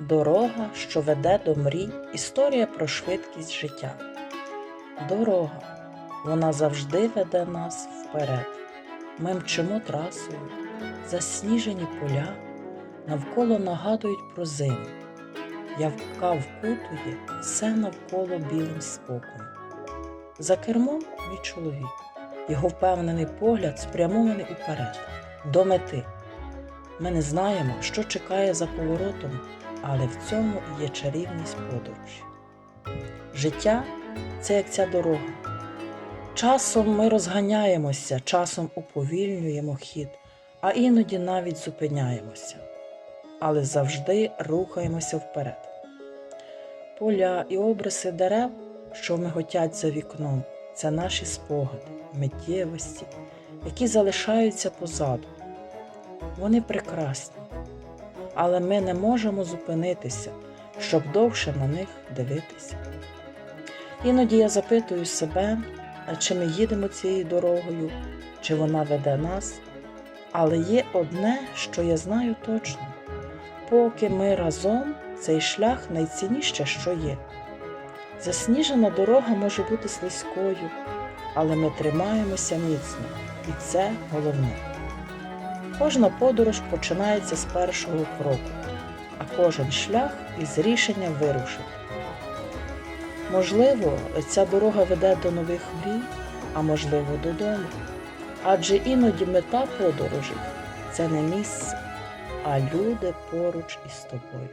Дорога, що веде до мрій, історія про швидкість життя. Дорога, вона завжди веде нас вперед. Ми мчимо трасою, засніжені поля, навколо нагадують про зиму. Явка вкутує все навколо білим спокоєм. За кермом мій чоловік, його впевнений погляд спрямований уперед, до мети. Ми не знаємо, що чекає за поворотом, але в цьому є чарівність подорожі. Життя це як ця дорога. Часом ми розганяємося, часом уповільнюємо хід, а іноді навіть зупиняємося, але завжди рухаємося вперед. Поля і обриси дерев, що миготять за вікном, це наші спогади, миттєвості, які залишаються позаду. Вони прекрасні, але ми не можемо зупинитися, щоб довше на них дивитися. Іноді я запитую себе, чи ми їдемо цією дорогою, чи вона веде нас. Але є одне, що я знаю точно: поки ми разом, цей шлях найцінніше, що є. Засніжена дорога може бути слизькою, але ми тримаємося міцно, і це головне. Кожна подорож починається з першого кроку, а кожен шлях із рішення вирушити. Можливо, ця дорога веде до нових мрій, а можливо додому. Адже іноді мета подорожі це не місце, а люди поруч із тобою.